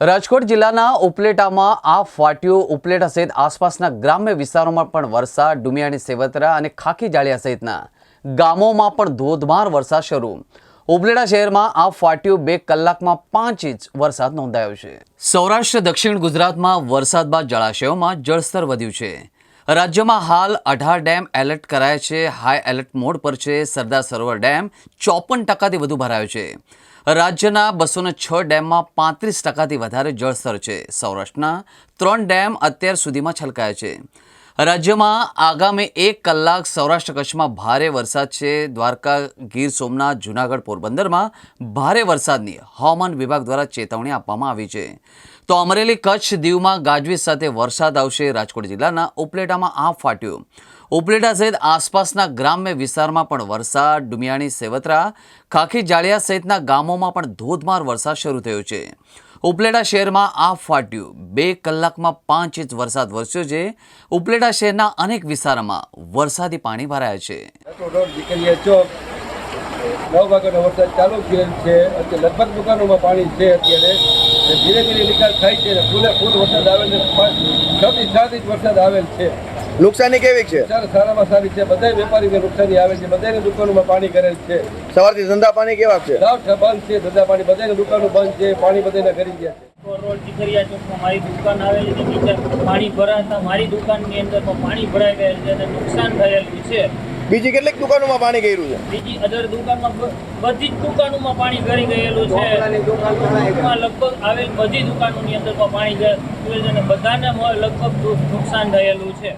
રાજકોટ જિલ્લાના ઉપલેટામાં આ ફાટ્યો ઉપલેટા સહિત આસપાસના ગ્રામ્ય વિસ્તારોમાં પણ વરસાદ ડુમિયાની સેવતરા અને ખાખી જાળિયા સહિતના ગામોમાં પણ ધોધમાર વરસાદ શરૂ. ઉપલેટા શહેરમાં આ ફાટ્યું બે કલાકમાં પાંચ ઇંચ વરસાદ નોંધાયો છે. સૌરાષ્ટ્ર, દક્ષિણ ગુજરાતમાં વરસાદ બાદ જળાશયોમાં જળસ્તર વધ્યું છે. રાજ્યમાં હાલ અઢાર ડેમ એલર્ટ કરાયા છે. હાઈ એલર્ટ મોડ પર છે. સરદાર સરોવર ડેમ ચોપન ટકાથી વધુ ભરાયો છે. રાજ્યના બસોને છ ડેમમાં પાંત્રીસ ટકાથી વધારે જળસ્તર છે. સૌરાષ્ટ્રના ત્રણ ડેમ અત્યાર સુધીમાં છલકાયા છે. રાજ્યમાં આગામી એક કલાક સૌરાષ્ટ્ર કચ્છમાં ભારે વરસાદ છે. દ્વારકા, ગીર સોમનાથ, જૂનાગઢ પોરબંદરમાં ભારે વરસાદની હવામાન વિભાગ દ્વારા ચેતવણી આપવામાં આવી છે. તો અમરેલી કચ્છ દીવમાં ગાજવીજ સાથે વરસાદ આવશે. રાજકોટ જિલ્લાના ઉપલેટામાં આ ફાટ્યું. ઉપલેટા સહિત આસપાસના ગ્રામ્ય વિસ્તારમાં પણ વરસાદ, ડુમિયાણી સેવતરા, ખાખી જાળિયા સહિતના ગામોમાં પણ ધોધમાર વરસાદ શરૂ થયો છે. ઉપલેટા શહેરમાં આ ફાટ્યું. બે કલાકમાં પાંચ ઇંચ વરસાદ વરસ્યો છે. ઉપલેટા શહેરના અનેક વિસ્તારોમાં વરસાદી પાણી ભરાયા છે. નવ વાગ્યાનો વરસાદ ચાલુ થયેલ છે. અત્યારે લગભગ દુકાનોમાં પાણી છે અત્યારે. ધીરે ધીરે નિકાલ થાય છે ફૂલે ફૂલ વરસાદ આવેલ છે. સાત ઇંચ વરસાદ આવેલ છે. નુકસાની કેવી છે? સર સારામાં સારી છે. બધા વેપારીને નુકસાની આવે છે. બધાની દુકાનોમાં પાણી કરેલ છે. સવારથી ધંધા પાણી કેવા છે? બંધ છે. ધંધા પાણી બધાની દુકાનો બંધ છે. પાણી બધાને કરી ગયા છે. રોડ ચીખરિયા ચોકમાં મારી દુકાન આવેલી છે. નીચે પાણી ભરાતા મારી દુકાનની અંદર પણ પાણી ભરાઈ ગયેલ છે અને નુકસાન થયેલું છે. બીજી કેટલીક દુકાનોમાં પાણી ગયેલું છે? બીજી અધર દુકાનમાં બધી જ દુકાનોમાં પાણી ભરી ગયેલું છે. લગભગ આવેલ બધી દુકાનોની અંદર પણ પાણી ગયેલું છે અને બધાને લગભગ નુકસાન થયેલું છે.